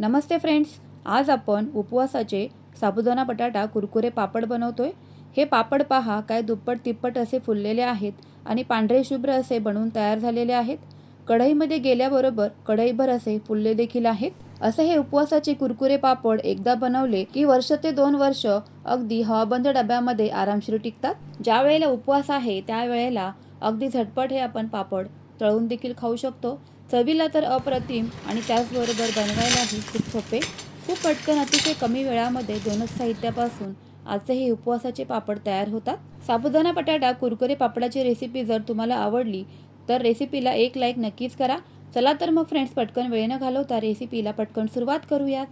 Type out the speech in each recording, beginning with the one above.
नमस्ते friends आज आपण उपवासाचे साबुदाणा बटाटा कुरकुरे पापड बनवतोय. हे पापड पहा काय दुप्पट तिप्पट असे फुललेले आहेत आणि पांढरे शुभ्र असे बनवून तयार झालेले आहेत. कढईमध्ये गेल्याबरोबर कढईभर असे फुलले देखील आहेत. असे हे उपवासाचे कुरकुरे पापड एकदा बनवले की वर्ष ते दोन वर्ष अगदी हवाबंद डब्यामध्ये आरामशीर टिकतात. ज्या वेळेला उपवास आहे त्यावेळेला अगदी झटपट हे आपण पापड तळून देखील खाऊ शकतो. चवीला तर अप्रतिम आणि त्याचबरोबर बनवायलाही खूप सोपे. खूप पटकन अतिशय कमी वेळामध्ये दोनच साहित्यापासून आजचे हे उपवासाचे पापड तयार होतात. साबुदाणा बटाटा कुरकुरे पापडाची रेसिपी जर तुम्हाला आवडली तर रेसिपीला एक लाईक नक्कीच करा. चला तर मग फ्रेंड्स पटकन वेळ न घालवता रेसिपीला पटकन सुरुवात करूयात.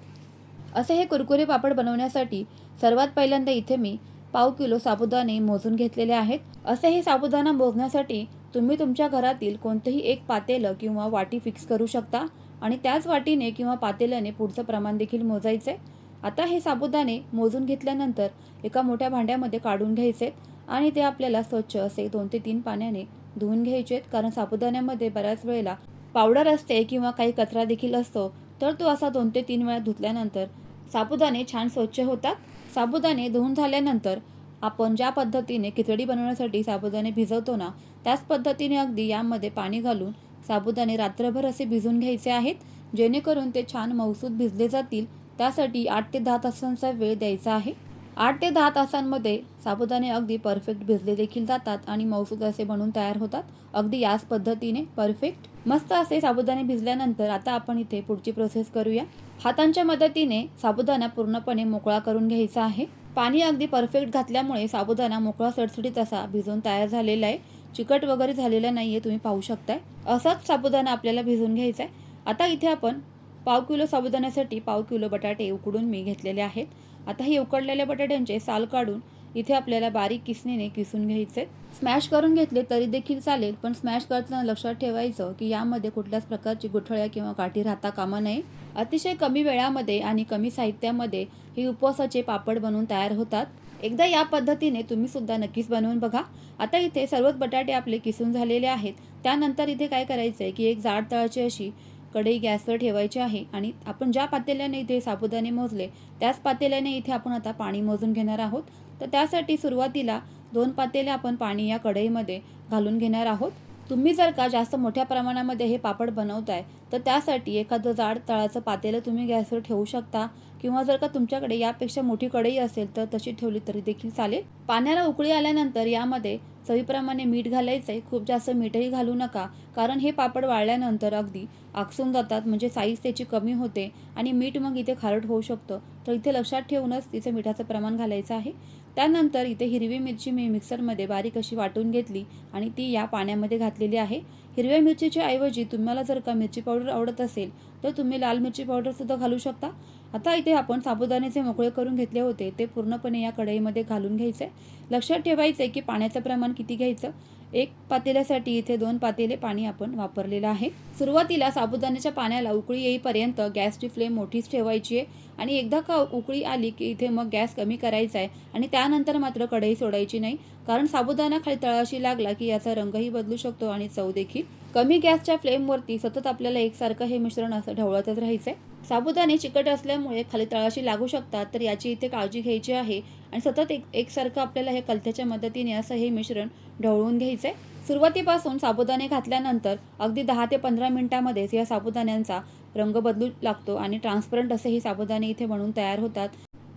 असे हे कुरकुरे पापड बनवण्यासाठी सर्वात पहिल्यांदा इथे मी पाव किलो साबुदाणे मोजून घेतलेले आहेत. असे हे साबुदाणा मोजण्यासाठी तुम्ही तुमच्या घरातील कोणतंही एक पातेलं किंवा वाटी फिक्स करू शकता आणि त्याच वाटीने किंवा पातेल्याने पुढचं प्रमाण देखील मोजायचे आता हे साबुदाणे मोजून घेतल्यानंतर एका मोठ्या भांड्यामध्ये काढून घ्यायचे आणि ते आपल्याला स्वच्छ असे दोन ते तीन पाण्याने धुवून घ्यायचे कारण साबुदाण्यामध्ये बऱ्याच वेळेला पावडर असते किंवा काही कचरा देखील असतो. तर तो असा दोन ते तीन वेळा धुतल्यानंतर साबुदाणे छान स्वच्छ होतात. साबुदाणे धुवून झाल्यानंतर आपण ज्या पद्धतीने खिचडी बनवण्यासाठी साबुदाणे भिजवतो ना त्याच पद्धतीने अगदी यामध्ये पाणी घालून साबुदाणे रात्रभर असे भिजून घ्यायचे आहेत जेणेकरून ते छान मौसूद भिजले जातील. त्यासाठी आठ ते दहा तासांचा वेळ द्यायचा आहे. आठ ते दहा तासांमध्ये साबुदाणे अगदी परफेक्ट भिजले देखील जातात आणि मौसूद असे बनून तयार होतात. अगदी याच पद्धतीने परफेक्ट. मस्त असे साबुदाणे भिजल्यानंतर आता आपण इथे पुढची प्रोसेस करूया. हातांच्या मदतीने साबुदाणा पूर्णपणे मोकळा करून घ्यायचा आहे. पाणी अगदी परफेक्ट घातल्यामुळे साबुदाणा मोकळा सडसडीत असा भिजून तयार झालेला आहे. चिकट वगैरे झालेला नाही आहे तुम्ही पाहू शकताय. असाच साबुदाणा आपल्याला भिजून घ्यायचा आहे. आता इथे आपण पाव किलो साबुदाण्यासाठी पाव किलो बटाटे उकडून मी घेतलेले आहेत. आता हे उकडलेल्या बटाट्यांचे साल काढून इथे आपल्याला बारीक किसणीने किसून घ्यायचे. स्मॅश करून घेतले तरी देखील चालेल पण स्मॅश करताना लक्षात ठेवायचं की यामध्ये कुठल्याच प्रकारची गुठळ्या किंवा काठी राहता कामा नये. अतिशय कमी वेळामध्ये आणि कमी साहित्यामध्ये हे उपवासाचे पापड बनवून तयार होतात. एकदा या पद्धतीने तुम्ही सुद्धा नक्कीच बनवून बघा. आता इथे सर्वच बटाटे आपले किसून झालेले आहेत. त्यानंतर इथे काय करायचं आहे की एक जाड तळाची अशी कढई गॅसवर ठेवायची आहे आणि आपण ज्या पातेल्याने इथे साबुदाणे मोजले त्याच पातेल्याने इथे आपण आता पाणी मोजून घेणार आहोत. तर त्यासाठी सुरुवातीला दोन पातेले आपण पाणी या कढईमध्ये घालून घेणार आहोत. तुम्ही जर का जास्त मोठ्या प्रमाणामध्ये हे पापड बनवताय तर त्यासाठी एखादं जाड तळाचं पातेलं तुम्ही गॅसवर ठेवू शकता किंवा जर का तुमच्याकडे यापेक्षा मोठी कढई असेल तर तशी ठेवली तरी देखील चालेल. पाण्याला उकळी आल्यानंतर यामध्ये चवीप्रमाणे मीठ घालायचं आहे खूप जास्त मीठही घालू नका कारण हे पापड वाळल्यानंतर अगदी आकसून जातात म्हणजे साईज त्याची कमी होते आणि मीठ मग इथे खारट होऊ शकतं. तर इथे लक्षात ठेवूनच तिथे मिठाचं प्रमाण घालायचं आहे. त्यानंतर इथे हिरवी मिरची मी मिक्सरमध्ये बारीक अशी वाटून घेतली आणि ती या पाण्यामध्ये घातलेली आहे. हिरव्या मिरचीच्या ऐवजी तुम्हाला जर का मिरची पावडर आवडत असेल तर तुम्ही लाल मिरची पावडरसुद्धा घालू शकता. आता इथे आपण साबुदाण्याचे मोकळे करून घेतले होते. ते पूर्णपणे या कढईमध्ये घालून घ्यायचे. लक्षात ठेवायचं आहे की पाण्याचं प्रमाण किती घ्यायचं. एक पातेल्यासाठी इथे दोन पातेले पाणी आपण वापरलेलं आहे. सुरुवातीला साबुदाण्याच्या पाण्याला उकळी येईपर्यंत गॅसची फ्लेम मोठीच ठेवायची आहे आणि एकदा का उकळी आली की इथे मग गॅस कमी करायचा आहे आणि त्यानंतर मात्र कढई सोडायची नाही. कारण साबुदाणा खाली तळाशी लागला की याचा रंगही बदलू शकतो आणि चव देखील कमी गॅसच्या फ्लेमवरती सतत आपल्याला एकसारखं हे मिश्रण असं ढवळतच राहायचं आहे साबुदाणे चिकट असल्यामुळे खाली तळाशी लागू शकतात तर याची इथे काळजी घ्यायची आहे. आणि सतत एक एकसारखं आपल्याला हे कलथ्याच्या मदतीने असं हे मिश्रण ढवळून घ्यायचं आहे सुरुवातीपासून साबुदाणे घातल्यानंतर अगदी दहा ते पंधरा मिनटामध्येच या साबुदाण्यांचा रंग बदलू लागतो आणि ट्रान्सपरंट असे हे साबुदाणे इथे म्हणून तयार होतात.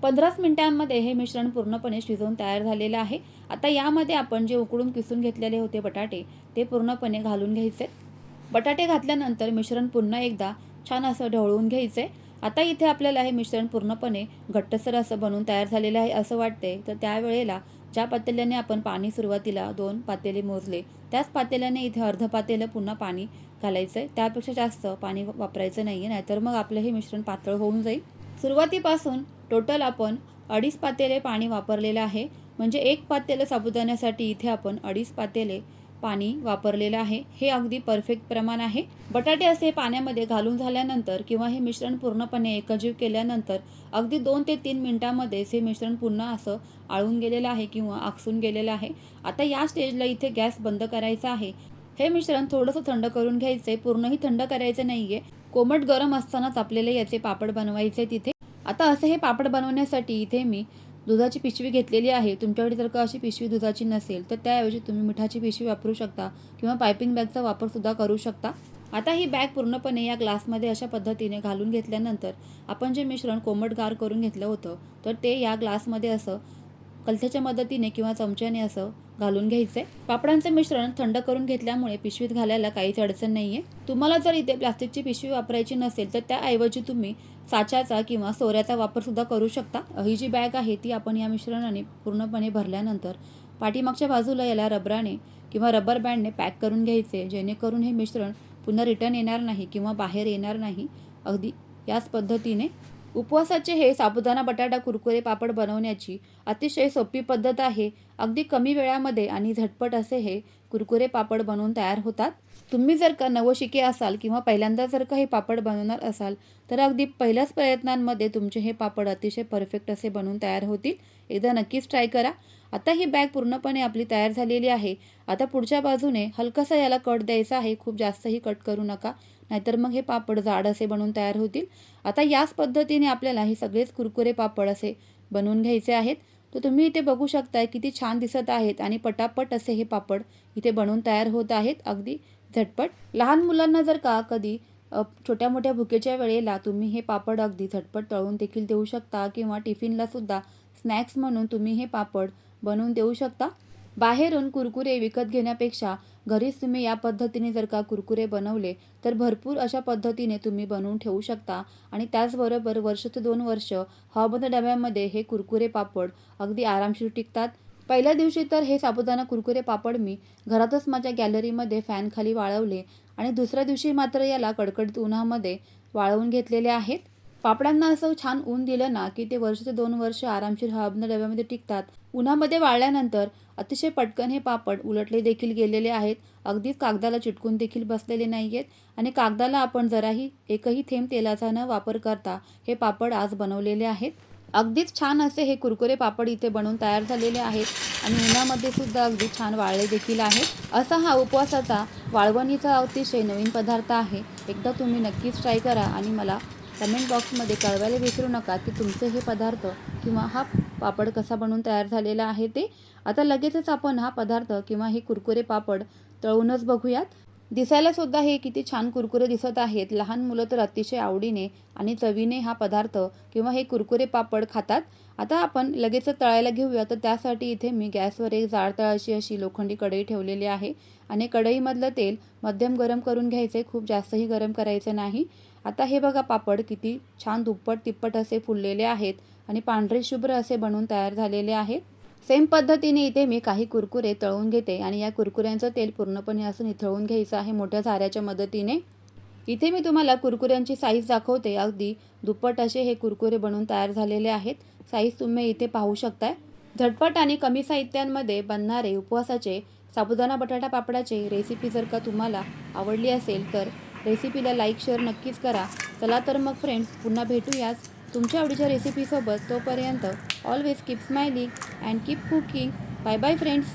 पंधराच मिनिटांमध्ये हे मिश्रण पूर्णपणे शिजवून तयार झालेलं आहे. आता यामध्ये आपण जे उकडून किसून घेतलेले होते बटाटे ते पूर्णपणे घालून घ्यायचे. बटाटे घातल्यानंतर मिश्रण पुन्हा एकदा छान असं ढवळून घ्यायचे. आता इथे आपल्याला हे मिश्रण पूर्णपणे घट्टसर असं बनवून तयार झालेलं आहे असं वाटते. तर त्यावेळेला ज्या पातेल्याने आपण पाणी सुरुवातीला दोन पातेले मोजले त्याच पातेल्याने इथे अर्ध पातेलं पुन्हा पाणी घालायचं आहे. त्यापेक्षा जास्त पाणी वापरायचं नाही आहे नाहीतर मग आपलं हे मिश्रण पातळ होऊन जाईल. सुरुवातीपासून टोटल आपण अडीच पातेले पाणी वापरलेलं आहे. म्हणजे एक पातेलं साबुदाण्यासाठी इथे आपण अडीच पातेले पाणी वापरलेलं आहे. हे अगदी परफेक्ट प्रमाण आहे. बटाटे असे पाण्यामध्ये घालून झाल्यानंतर किंवा हे मिश्रण पूर्णपणे एकजीव केल्यानंतर अगदी दोन ते तीन मिनटामध्येच हे मिश्रण पुन्हा असं आळून गेलेलं आहे किंवा आकसून गेलेलं आहे. आता या स्टेजला इथे गॅस बंद करायचा आहे. हे मिश्रण थोडंसं थंड करून घ्यायचं पूर्णही थंड करायचं नाही आहे कोमट गरम असतानाच आपल्याला याचे पापड बनवायचे तिथे आता असं हे पापड बनवण्यासाठी इथे मी दुधाची पिशवी घेतलेली आहे तुमच्याकडे जर का अशी पिशवी दुधाची नसेल तर त्याऐवजी तुम्ही मिठाची पिशवी वापरू शकता किंवा पायपिंग बॅगचा वापरसुद्धा करू शकता. आता ही बॅग पूर्णपणे या ग्लासमध्ये अशा पद्धतीने घालून घेतल्यानंतर आपण जे मिश्रण कोमटगार करून घेतलं होतं तर ते या ग्लासमध्ये असं कलथ्याच्या मदतीने किंवा चमच्याने असं घालून घ्यायचंय पापडांचे मिश्रण थंड करून घेतल्यामुळे पिशवीत घालायला काहीच अडचण नाहीये. तुम्हाला जर इथे प्लास्टिकची पिशवी वापरायची नसेल तर त्याऐवजी तुम्ही साच्याचा किंवा सोऱ्याचा वापर सुद्धा करू शकता. ही जी बॅग आहे ती आपण या मिश्रणाने पूर्णपणे भरल्यानंतर पाठीमागच्या बाजूला याला रबराने किंवा रबर बँडने पॅक करून घ्यायचे जेणेकरून हे मिश्रण पुन्हा रिटर्न येणार नाही किंवा बाहेर येणार नाही. अगदी याच पद्धतीने उपवासाचे हे साबुदाणा बटाटा कुरकुरे पापड बनवण्याची अतिशय सोपी पद्धत आहे. अगदी कमी वेळामध्ये आणि झटपट असे हे कुरकुरे पापड बनवून तयार होतात. तुम्ही जर का नवशिके असाल किंवा पहिल्यांदा जर का हे पापड बनवणार असाल तर अगदी पहिल्याच प्रयत्नांमध्ये तुमचे हे पापड अतिशय परफेक्ट असे बनवून तयार होतील. एकदा नक्कीच ट्राय करा. आता ही बॅग पूर्णपणे आपली तयार झालेली आहे. आता पुढच्या बाजूने हलकासा याला कट द्यायचा आहे. खूप जास्तही कट करू नका. नाहीतर मग हे पापड जाड असे बनवून तयार होतील. आता याच पद्धतीने आपल्याला हे सगळेच कुरकुरे पापड असे बनवून घ्यायचे आहेत. तर तुम्ही इथे बघू शकताय किती छान दिसत आहेत आणि पटापट असे हे पापड इथे बनवून तयार होत आहेत. अगदी झटपट. लहान मुलांना जर का कधी छोट्या मोठ्या भुकेच्या वेळेला तुम्ही हे पापड अगदी झटपट तळून देखील देऊ शकता किंवा टिफिनला सुद्धा स्नॅक्स म्हणून तुम्ही हे पापड बनवून देऊ शकता. बाहेरून कुरकुरे विकत घेण्यापेक्षा घरीच तुम्ही या पद्धतीने जर का कुरकुरे बनवले तर भरपूर अशा पद्धतीने तुम्ही बनवून ठेवू शकता. आणि त्याचबरोबर वर्ष ते दोन वर्ष हवाबंद डब्यामध्ये हे कुरकुरे पापड अगदी आरामशीर टिकतात. पहिल्या दिवशी तर हे साबुदाणा कुरकुरे पापड मी घरातच माझ्या गॅलरीमध्ये फॅनखाली वाळवले आणि दुसऱ्या दिवशी मात्र याला कडकडीत उन्हामध्ये वाळवून घेतलेले आहेत. पापडांना असं छान ऊन दिलं ना की ते वर्ष ते दोन वर्ष आरामशीर हवाबंद डब्यामध्ये टिकतात. उन्हामध्ये वाळल्यानंतर अतिशय पटकन हे पापड उलटले देखील गेलेले आहेत. अगदीच कागदाला चिटकून देखील बसलेले नाही आहेत आणि कागदाला आपण जराही एकही थेंब तेलाचा न वापर करता हे पापड आज बनवलेले आहेत. अगदीच छान असे हे कुरकुरे पापड इथे बनवून तयार झालेले आहेत. आणि उन्हामध्ये सुद्धा अगदी छान वाळले देखील आहेत. असा हा उपवासाचा वाळवणीचा अतिशय नवीन पदार्थ आहे. एकदा तुम्ही नक्कीच ट्राय करा आणि मला कमेंट बॉक्समध्ये कळवायला विसरू नका की तुमचे हे पदार्थ किंवा हा पापड कसा बनवून तयार झालेला आहे ते. आता लगेचच आपण हा पदार्थ किंवा हे कुरकुरे पापड तळूनच बघूयात. दिसायला सुद्धा हे किती छान कुरकुरे दिसत आहेत. लहान मुलं तर अतिशय आवडीने आणि चवीने हा पदार्थ किंवा हे कुरकुरे पापड खातात. आता आपण लगेच तळायला घेऊया. तर त्यासाठी इथे मी गॅसवर एक जाड तळाची अशी लोखंडी कढई ठेवलेली आहे. आणि कढईमधलं तेल मध्यम गरम करून घ्यायचे. खूप जास्तही गरम करायचं नाही. आता हे बघा पापड किती छान दुप्पट तिप्पट असे फुललेले आहेत आणि पांढरे शुभ्र असे बनवून तयार झालेले आहेत. सेम पद्धतीने इथे मी काही कुरकुरे तळून घेते आणि या कुरकुऱ्यांचं तेल पूर्णपणे असं निथळून घ्यायचं आहे मोठ्या झाऱ्याच्या मदतीने. इथे मी तुम्हाला कुरकुऱ्यांची साईज दाखवते. अगदी दुप्पट असे हे कुरकुरे बनवून तयार झालेले आहेत. साईज तुम्ही इथे पाहू शकताय. झटपट आणि कमी साहित्यांमध्ये बनणारे उपवासाचे साबुदाणा बटाटा पापडाचे रेसिपी जर का तुम्हाला आवडली असेल तर रेसिपीला लाईक शेअर नक्कीच करा. चला तर मग फ्रेंड्स पुन्हा भेटूयाच तुमच्या आवडीच्या रेसिपीसोबत तोपर्यंत always keep smiling and keep cooking bye bye friends